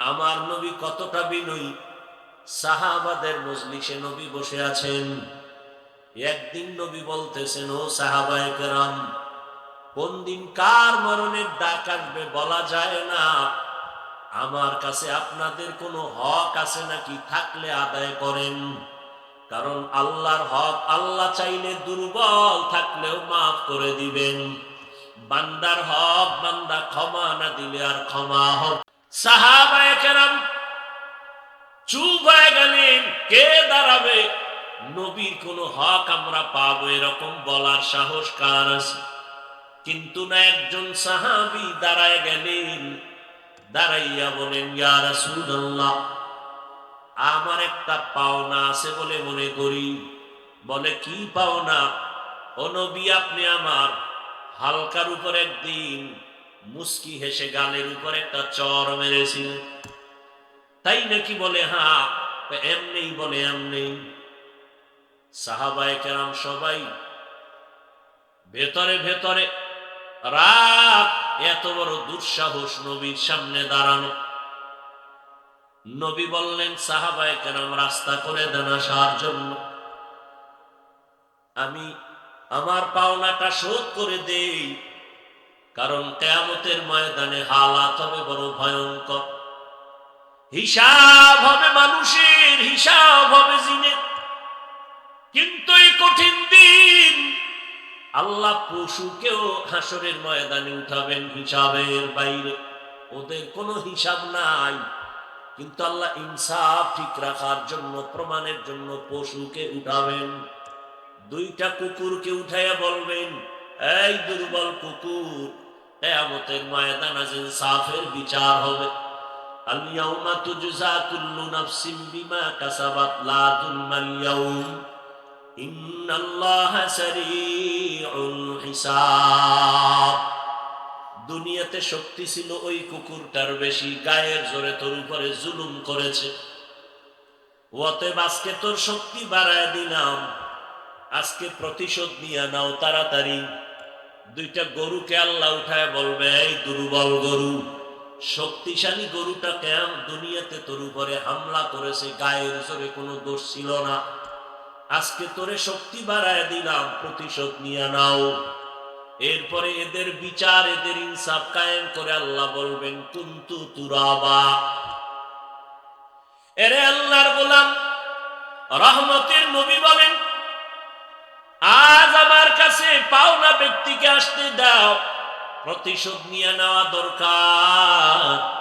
আমার নবী কতটা বিনয়ী। সাহাবাদের মজলিসে নবী বসে আছেন। একদিন নবী বলতেছেন, ও সাহাবায়ে কেরাম, কোন দিন কার মরণের ডাক আসবে বলা যায় না। আমার কাছে আপনাদের কোনো হক আছে নাকি থাকলে আদায় করেন। কারণ আল্লাহর হক আল্লাহ চাইলে দুর্বল থাকলেও মাফ করে দিবেন। বান্দার হক বান্দা ক্ষমা না দিলে আর ক্ষমা হক সাহাবায়ে চুপ হয়ে গেলেন। কে দাঁড়াবে? নবীর কোনো হক আমরা পাবো এরকম বলার সাহস কার আছে? কিন্তু না একজন সাহাবি দাঁড়ায় গেলেন। দাঁড়াইয়া বলেন, ইয়া রাসূলুল্লাহ, আমার একটা পাওনা আছে বলে মনে করি। বলে, কি পাওনা? ও নবী, আপনি আমার হালকার উপর একদিন মুস্কি হেসে গালের উপর একটা চর মেরেছিলেন তাই নাকি বলে হ্যাঁ এমনি বলে, এমনি। সাহাবায়ে কেরাম সবাই ভেতরে ভেতরে রাত এত বড় দুঃসাহস নবীর সামনে দাঁড়ানো। নবী বললেন, সাহাবায়ে কেরাম, রাস্তা করে দেন আসার জন্য। আমি আমার পাওনাটা শোধ করে দেই। কারণ কেয়ামতের ময়দানে হালাত হবে বড় ভয়ঙ্কর। হিসাব হবে মানুষের, হিসাব হবে জিনের। কিন্তু এই কঠিন দিন আল্লাহ পশুকেও হাসরের ময়দানে উঠাবেন হিসাবের বাইরে। ওদের কোনো হিসাব নাই। কিন্তু আল্লাহ ইনসাফ ঠিক রাখার জন্য, প্রমাণের জন্য পশুকে উঠাবেন। দুইটা কুকুরকে উঠাইয়া বলবেন, এই দুর্বল কুকুর কেয়ামতের ময়দান আজ ইনসাফের বিচার হবে। আলিয়াউমা তুজজা কুল্লু নাফসিন বিমা কাসাবাত, লা তুলমাল ইয়াউম ইন্নাল্লাহা সারিউল হিসাব। দুনিয়াতে শক্তি ছিল ওই কুকুরটার বেশি, গায়ের জোরে তোর উপরে জুলুম করেছে। অতএব আজকে তোর শক্তি বাড়ায় দিলাম। আজকে প্রতিশোধ নিয়ে নাও তাড়াতাড়ি। দুইটা গরুকে আল্লাহ উঠায় বলবে, এই দুর্বল গরু, শক্তিশালী গরুটা কেন দুনিয়াতে তোর উপরে হামলা করেছে? গায়ের জোরে কোনো দোষ ছিল না। আজকে তোরে শক্তি বাড়ায় দিলাম, প্রতিশোধ নিয়ে নাও। এরপরে এদের বিচার, এদের ইনসাফ কায়েম করে আল্লাহ বলবেন, কুন্তু তুরাবা। এরে আল্লাহর গোলাম, রহমতের নবী বলেন আজ আমার কাছে পাওনা ব্যক্তিকে আসতে দাও। প্রতিশোধ নিয়ে নেওয়া দরকার।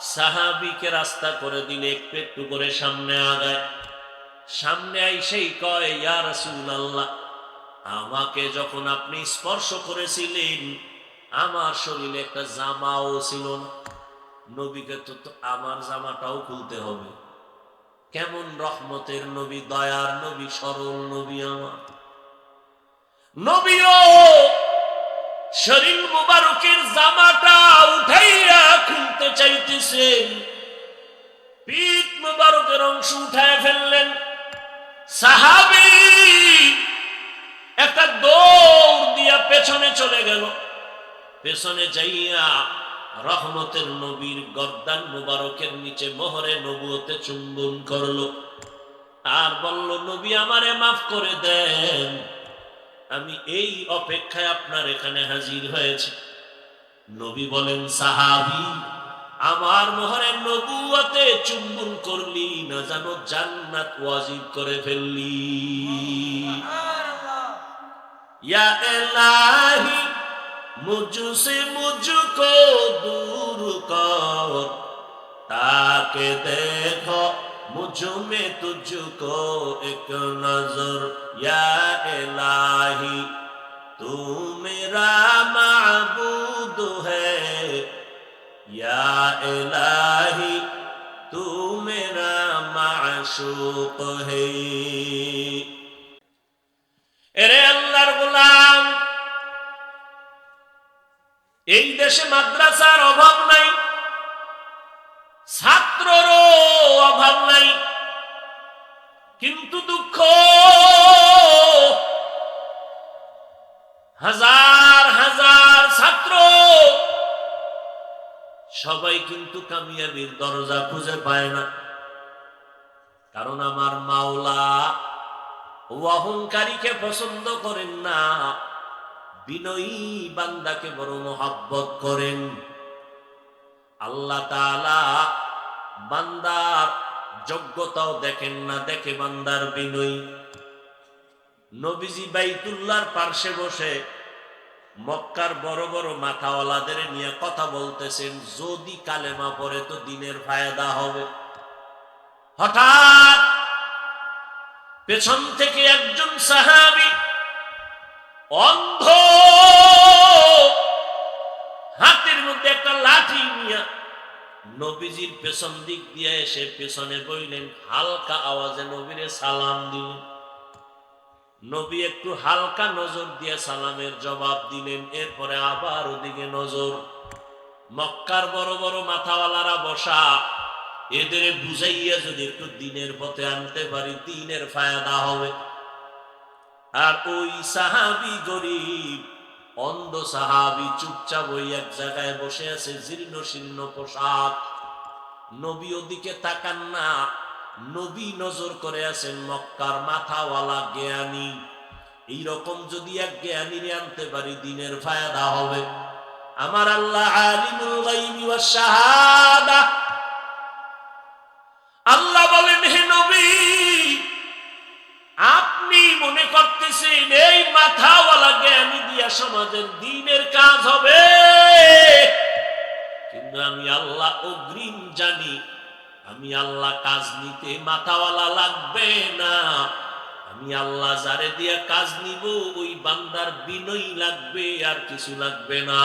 সাহাবিকে রাস্তা করে দিলে একটু একটু করে সামনে আগায়। সামনে আইসেই কয়, ইয়া রাসূলুল্লাহ, আমাকে যখন আপনি স্পর্শ করেছিলেন, আমার শরীরে একটা জামাও ছিল না। নবীকে তো আমার জামাটাও খুলতে হবে। কেমন রহমতের নবী, দয়ার নবী, সরল নবী আমার। নবীও শরীর মুবারকের জামাটা উঠাইয়া খুলতে চাইতেছেন পিঠ মুবারকের অংশ উঠায় ফেললেন। সাহাবি একটা দৌড় দিয়া পেছনে চলে গেল। পেছনে যাইয়া রহমতের নবীর গর্দান মুবারকের নিচে মোহরে নবুয়তে চুম্বন করল। আর বলল, নবী আমারে মাফ করে দেন। আমি এই অপেক্ষায় আপনার এখানে হাজির হয়েছি। নবী বলেন, সাহাবি, আমার মোহরের নবুয়াতে চুম্বন করলি, না জানো জান্নাত ওয়াজিব করে ফেললি। ইয়া এলাহি মুজুসে মুজুকো দূর কর, তাকে দেখো মুঝমে তুঝকো এক নজর এলাহি তু মেরা মাবুদ হ্যাহি তু মেরা মাশুক হে এরে আল্লাহর গোলাম এই দেশে মাদ্রাসার অভাব নাই ছাত্ররও অভাব নাই, কিন্তু দুঃখ। হাজার হাজার ছাত্র, সবাই কিন্তু কামিয়াবির দরজা খুঁজে পায় না। কারণ আমার মাওলা ও অহংকারীকে পছন্দ করেন না, বিনয়ী বান্দাকে বড় মোহাব্বত করেন। আল্লাহ তাআলা বান্দার যোগ্যতাও দেখেন না, দেখে বান্দার বিনয়ী। নবীজি বাইতুল্লাহর পার্শ্বে বসে মক্কার বড় বড় মাথাওয়ালাদের নিয়ে কথা বলতেছেন, যদি কালেমা পড়ে তো দিনের ফায়দা হবে। হঠাৎ পেছন থেকে একজন সাহাবি অন্ধ, হাতের মধ্যে একটা লাঠি নিয়ে নবীজির পেছন দিক দিয়ে এসে পেছনে বইলেন, হালকা আওয়াজে নবীরে সালাম দিলেন নবী একটু হালকা নজর দিয়ে সালামের জবাব দিলেন, এরপরে আবার ওদিকে নজর। মক্কার বড় বড় মাথাওয়ালারা বসা, এদের বুঝাইয়া যদি একটু দিনের পথে আনতে পারি, দিনের ফায়দা হবে। আর ওই সাহাবি গরিব অন্ধ সাহাবি চুপচাপ ওই এক জায়গায় বসে আছে, জীর্ণ শীর্ণ পোশাক। নবী ওদিকে তাকান না। নবী নজর করে আছেন মক্কার মাথাওয়ালা জ্ঞানী। এইরকম যদি এক জ্ঞানীরে আনতে পারি, দিনের ফায়দা হবে। আমার আল্লাহ আলিমুল গাইবি ওয়াস শাহাদা। সমাজের দিনের কাজ হবে। কিন্তু আমি আল্লাহ অগ্রিম জানি, আমি আল্লাহ কাজ নিতে মাথাওয়ালা লাগবে না। আমি আল্লাহ যারে দিয়া কাজ নিব, ওই বান্দার বিনয় লাগবে, আর কিছু লাগবে না।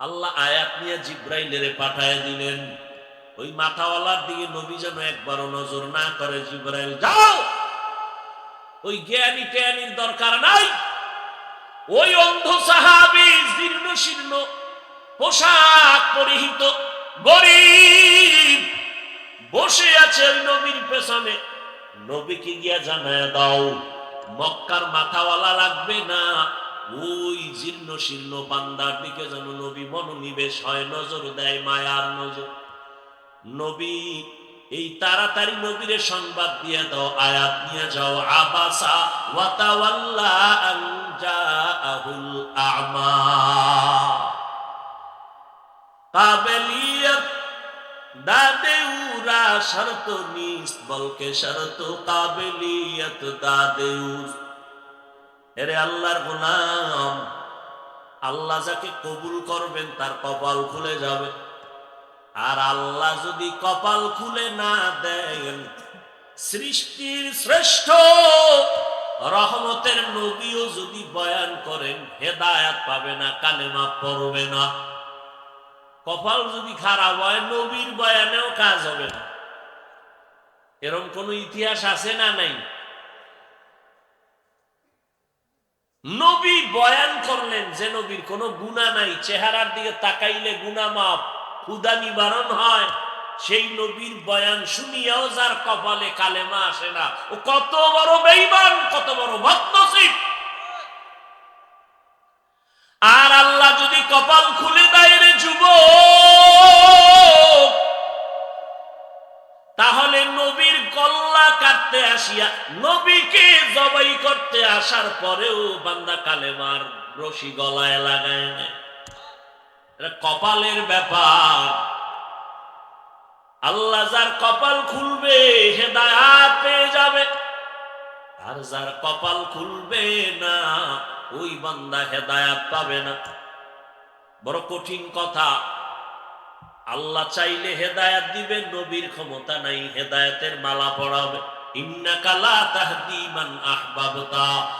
আল্লাহ আয়াত নিয়ে জিব্রাইলের পাঠায় দিলেন। ওই মাথাওয়ালার দিকে নবী যেন একবারও নজর না করে, জিব্রাইল, যাও! ওই জ্ঞানী জ্ঞানীর দরকার নাই। ওই অন্ধ সাহাবি জীর্ণ শীর্ণ, পোশাক পরিহিত, গরিব। বসে আছে ওই নবীর পেছনে। নবীকে গিয়া জানায় দাও, মক্কার মাথাওয়ালা লাগবে না। ওই জীর্ণ শীর্ণ বান্দার দিকে যেন নবী মনোনিবেশ হয়, নজর দেয়, মায়ার নজর। নবী এই তাড়াতাড়ি নবীরে সংবাদ দিয়ে দাও, আয়াত নিয়ে যাও। আবাসা ওয়াতাওয়াল্লা দাদে দাদে আল্লাহর আল্লাহ যাকে কবুল করবেন তার কপাল খুলে যাবে। আর আল্লাহ যদি কপাল খুলে না দেন, সৃষ্টির শ্রেষ্ঠ রহমতের নবীও যদি বয়ান করেন, হেদায়াত পাবে না, কালেমা পড়বে না। কপাল যদি খারাপ হয়, নবীর বয়ানেও কাজ হবে না। এরকম কোন ইতিহাস আছে না নাই? নবী বয়ান করলেন যে নবীর কোনো গুণা নাই, চেহারার দিকে তাকাইলে গুণা মাপ ক্ষুদা নিবারণ হয়, সেই নবীর বয়ান শুনিয়াও যার কপালে কালেমা আসে না। ও কত বড় বেইমান কত বড় বদনসিব। আর আল্লাহ যদি কপাল খুলে দেয় রে যুব তাহলে নবীর গল্লা কাটতে আসিয়া, নবীকে জবাই করতে আসার পরেও বান্দা কালেমার রশি গলায় লাগায় নেয়। কপালের ব্যাপার। আল্লাহ যার কপাল খুলবে হেদায়াত পেয়ে যাবে। আর যার কপাল খুলবে না, ওই বান্দা হেদায়াত পাবে না। বড় কঠিন কথা। আল্লাহ চাইলে হেদায়াত দিবে, নবীর ক্ষমতা নাই, হেদায়াতের মালা পড়াবে। ইন্নাকা লা তাহদি মান আহবাবতা,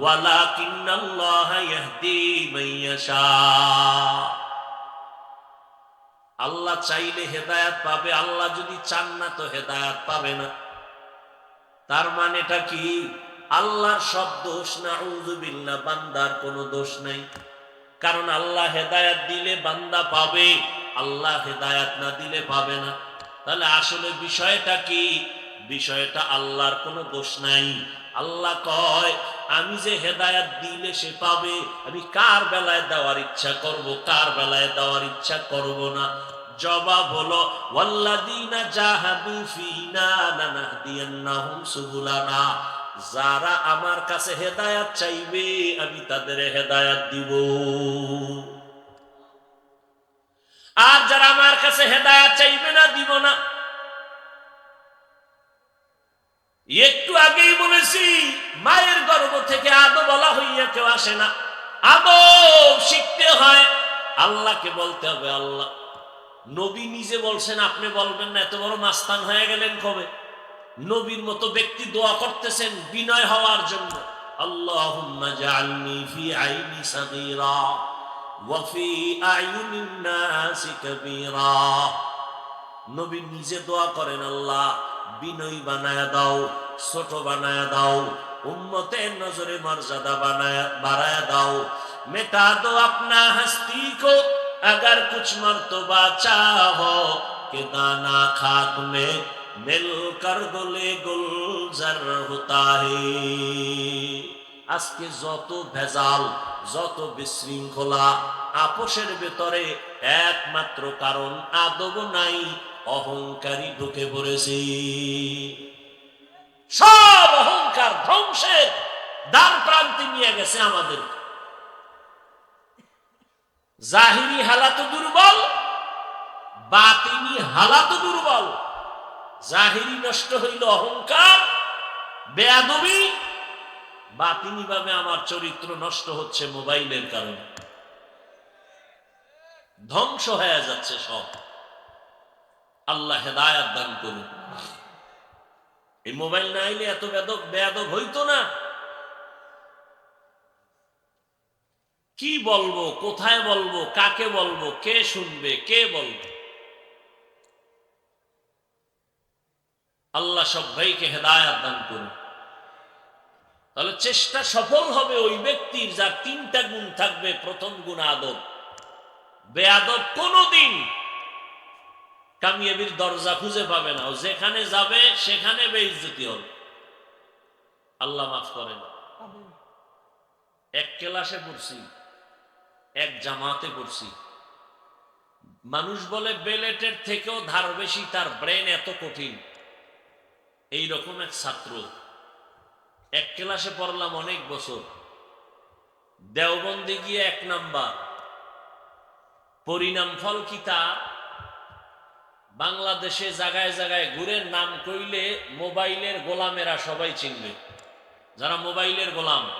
ওয়ালাকিন্নাল্লাহ ইয়াহদি মান ইয়াশা। আল্লাহ চাইলে হেদায়াত পাবে, আল্লাহ যদি চান না তো হেদায়াত পাবে না। তার মানেটা কি? আল্লাহর সব দোষ না উজুবিল্লা বান্দার কোনো দোষ নাই। কারণ আল্লাহ হেদায়াত দিলে বান্দা পাবে, আল্লাহ হেদায়াত না দিলে পাবে না। তাহলে আসলে বিষয়টা কি? বিষয়টা আল্লাহর কোনো দোষ নাই। আল্লাহ কয়, আমি যে হেদায়াত দিলে সে পাবে, আমি কার বেলায় দেওয়ার ইচ্ছা করব, কার বেলায় দেওয়ার ইচ্ছা করব না? জবাব হলো, ওয়াল্লাযীনা জাহাদু ফীনা লানাহদিয়ান্নাহুম সুবুলানা। যারা আমার কাছে হেদায়াত চাইবে, আমি তাদের হেদায়াত দিব। আর যারা আমার কাছে হেদায়াত চাইবে না, দিব না। একটু আগেই বলেছি, মায়ের গর্ভ থেকে আদো বলা হইয়া কেউ আসে না। আদো শিখতে হয়, আল্লাহকে বলতে হবে আল্লাহ। নবী নিজে বলছেন, আপনি বলবেন না, এত বড় মাস্তান হয়ে গেলেন কবে? নবীর মতো ব্যক্তি দোয়া করতেছেন বিনয় হওয়ার জন্য। আল্লাহুম্মা জাআলনি ফি আইনি সাগীরা ওয়া ফি আয়ুনিন নাসি কাবীরা। নবী নিজে দোয়া করেন, আল্লাহ, বিনয়ী বানায়া দাও, ছোট বানায়া দাও উম্মতের নজরে মর্যাদা বানায়া বাড়ায়া দাও। মেটা দো আপনা হস্তি কো अगर कुछ मर्तबा चाहो कि दाना खाक में मिलकर गुले गुलजर होता है আজকে যত ভেজাল যত বিশৃঙ্খলা আপোষের ভেতরে একমাত্র কারণ আদব নাই অহংকারী ঢুকে পড়েছি সব অহংকার ধ্বংসের দ্বার প্রান্তে নিয়ে গেছে আমাদের জাহিরি হালাত দুর্বল, বাতিনি হালাত দুর্বল। জাহিরি নষ্ট হইল অহংকার, বেয়াদবি। বাতিনি ভাবে আমার চরিত্র নষ্ট হচ্ছে মোবাইলের কারণে। ধ্বংস হয়ে যাচ্ছে সব। আল্লাহ হেদায়াত দান করুন। এই মোবাইল না আইলে এত বেদক বেয়াদব হইতো না। কি বলব কোথায় বলব কাকে বলব কে শুনবে কে বলবে? আল্লাহ সব ভাইকে হেদায়াত দান করুন। তাহলে চেষ্টা সফল হবে ওই ব্যক্তির যার তিনটা গুণ থাকবে। প্রথম গুণ আদব। বেয়াদব কোনদিন কামিয়াবির দরজা খুঁজে পাবে না। যেখানে যাবে সেখানে বেইজ্জতি হবে। আল্লাহ মাফ করেন। এক ক্লাসে পড়ছি। এক জামাতে পড়ছি। মানুষ বলে বেলেটের থেকেও ধার বেশি, তার ব্রেন এত কঠিন। এই রকম এক ছাত্র। এক ক্লাসে পড়লাম অনেক বছর। দেওবন্দি গিয়ে এক নাম্বার। পরিণাম ফল কি তা? বাংলাদেশে জায়গায় জায়গায় ঘুরে নাম কইলে মোবাইলের গোলামেরা সবাই চিনবে। যারা মোবাইলের গোলাম,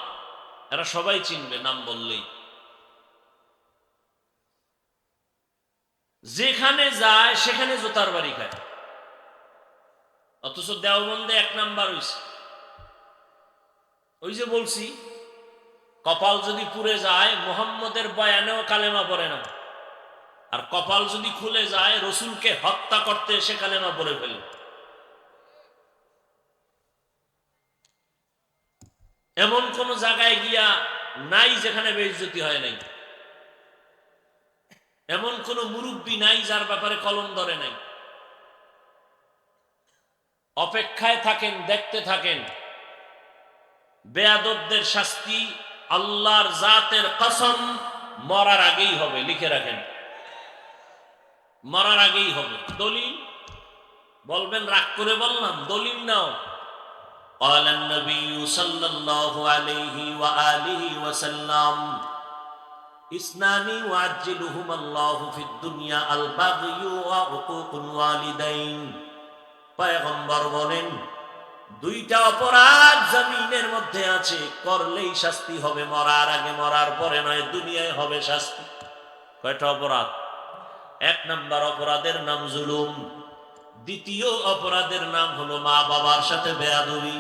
এরা সবাই চিনবে নাম বললেই। যেখানে যায়, সেখানে জোতার বাড়ি খায়। অথচ দেওবন্দে এক নাম্বার হইছে। ওই যে বলছি, কপাল যদি পুড়ে যায়, মোহাম্মদের বয়ানেও কালেমা পড়ে না। আর কপাল যদি খুলে যায়, রসুলকে হত্যা করতে এসে কালেমা পড়ে ফেলে। এমন কোন জায়গায় গিয়া নাই যেখানে বেইজ্জতি হয় নাই। এমন কোন মুরব্বী নাই যার ব্যাপারে কলম ধরে নাই অপেক্ষায় থাকেন দেখতে থাকেন বেয়াদবদের শাস্তি আল্লাহর জাতের কসম মরার আগেই হবে লিখে রাখেন মরার আগেই হবে দলিল বলবেন রাগ করে বললাম দলিল নাও قال النبي صلى الله عليه وآله وسلم ইসনানি ওয়াজিলুহুম আল্লাহু ফিদ দুনিয়া আল বাগিয়ু ওয়া উকুকুল ওয়ালিদাইন। পয়গম্বর বলেন, দুইটা অপরাধ জমিনের মধ্যে আছে, করলেই শাস্তি হবে, মরার আগে মরার পরে নয়, দুনিয়ায় হবে শাস্তি। কয়টা অপরাধ? এক নাম্বার অপরাধের নাম জুলুম। দ্বিতীয় অপরাধের নাম হলো মা বাবার সাথে বেয়াদবি।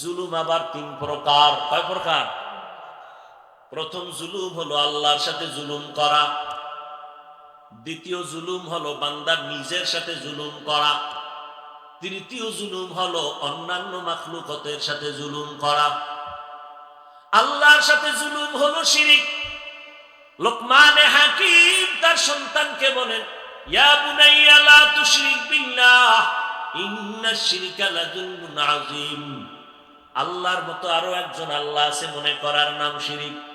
জুলুম আবার তিন প্রকার। কয় প্রকার? প্রথম জুলুম হলো আল্লাহর সাথে জুলুম করা। দ্বিতীয় জুলুম হলো বান্দার নিজের সাথে জুলুম করা। তৃতীয় জুলুম হলো অন্যান্য মাখলুকতের সাথে জুলুম করা। আল্লাহর সাথে জুলুম হলো শিরিক। লোকমানে হাকিম তার সন্তানকে বলেন আল্লাহর মতো আরও একজন আল্লাহ আছে মনে করার নাম শিরিক।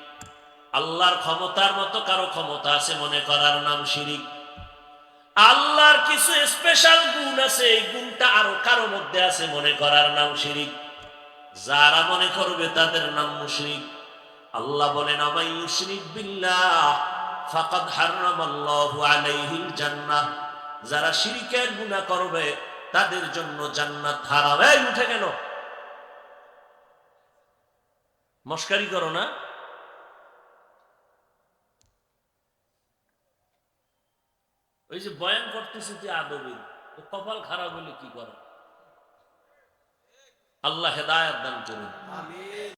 আল্লাহর ক্ষমতার মতো কারও ক্ষমতা আছে মনে করার নাম শিরিক। আল্লাহর কিছু স্পেশাল গুণ আছে, এই গুণটা আরও কারও মধ্যে আছে মনে করার নাম শিরিক। যারা মনে করবে তাদের নাম মুশরিক। আল্লাহ বলেন আমাই বিল্লাহ, ফাকাদ আলাইহিল জান্নাহ। যারা শিরিকের গুনাহ করবে, তাদের জন্য জান্নাত হারাম। এই, উঠে গেল। মস্কারি করো না। ওই যে বয়ান করতেছি যে আদবের কপাল খারাপ হলে কি করো? আল্লাহ হেদায়াত দান করুন।